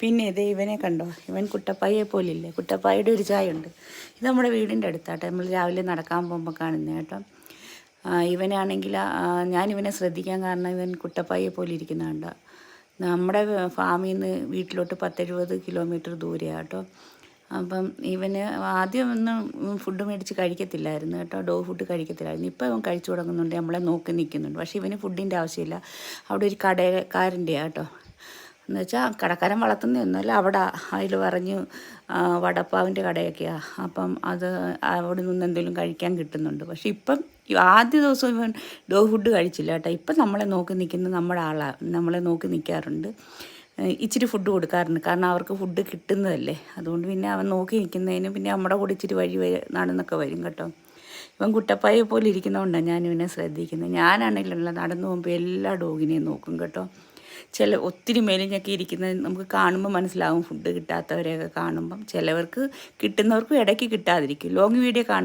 പിന്നെ ഇത് ഇവനെ കണ്ടോ? ഇവൻ കുട്ടപ്പായെ പോലില്ലേ? കുട്ടപ്പായുടെ ഒരു ചായ ഉണ്ട് ഇത് നമ്മുടെ വീടിന്റെ അടുത്താട്ടോ. നമ്മൾ രാവിലെ നടക്കാൻ പോകുമ്പോൾ കാണുന്നത് കേട്ടോ. ഇവനാണെങ്കിൽ ഞാനിവനെ ശ്രദ്ധിക്കാൻ കാരണം ഇവൻ കുട്ടപ്പായെ പോലെ ഇരിക്കുന്ന കണ്ടോ? നമ്മുടെ ഫാമിൽ നിന്ന് വീട്ടിലോട്ട് പത്തെഴുപത് കിലോമീറ്റർ ദൂരെയാണ് കേട്ടോ. അപ്പം ഇവന് ആദ്യം ഒന്നും ഫുഡ് മേടിച്ച് കഴിക്കത്തില്ലായിരുന്നു കേട്ടോ. ഡോ ഫുഡ് കഴിക്കത്തില്ലായിരുന്നു. ഇപ്പം അവൻ കഴിച്ചു തുടങ്ങുന്നുണ്ട്. നമ്മളെ നോക്കി നിൽക്കുന്നുണ്ട്. പക്ഷേ ഇവന് ഫുഡിന്റെ ആവശ്യമില്ല. അവിടെ ഒരു കടക്കാരന്റെയാണ് കേട്ടോ എന്ന് വെച്ചാൽ കടക്കാരൻ വളർത്തുന്നൊന്നുമല്ല അവിടെ അതിൽ പറഞ്ഞു വടപ്പാവിന്റെ കടയൊക്കെയാണ് അപ്പം അത് അവിടെ നിന്ന് എന്തെങ്കിലും കഴിക്കാൻ കിട്ടുന്നുണ്ട്. പക്ഷെ ഇപ്പം ആദ്യ ദിവസം ഇവൻ ഡോ ഫുഡ് കഴിച്ചില്ല കേട്ടോ. ഇപ്പം നമ്മളെ നോക്കി നിൽക്കുന്ന നമ്മുടെ ആളാണ് നമ്മളെ നോക്കി നിൽക്കാറുണ്ട്. ഇച്ചിരി ഫുഡ് കൊടുക്കാറുണ്ട്. കാരണം അവർക്ക് ഫുഡ് കിട്ടുന്നതല്ലേ. അതുകൊണ്ട് പിന്നെ അവൻ നോക്കി നിൽക്കുന്നതിന് പിന്നെ നമ്മുടെ കൂടെ ഇച്ചിരി വഴി നടന്നൊക്കെ വരും കേട്ടോ. ഇവൻ കുട്ടപ്പായെ പോലെ ഇരിക്കുന്നതുകൊണ്ടാണ് ഞാൻ ഇവനെ ശ്രദ്ധിക്കുന്നത്. ഞാനാണെങ്കിലുള്ള നടന്നു പോകുമ്പോൾ എല്ലാ ഡോഗിനെയും നോക്കും കേട്ടോ. ചില ഒത്തിരി മെലിഞ്ഞൊക്കെ ഇരിക്കുന്നത് നമുക്ക് കാണുമ്പോൾ മനസ്സിലാവും. ഫുഡ് കിട്ടാത്തവരെയൊക്കെ കാണുമ്പം ചിലവർക്ക് കിട്ടുന്നവർക്കും ഇടയ്ക്ക് കിട്ടാതിരിക്കും. ലോങ് വീഡിയോ കാണാൻ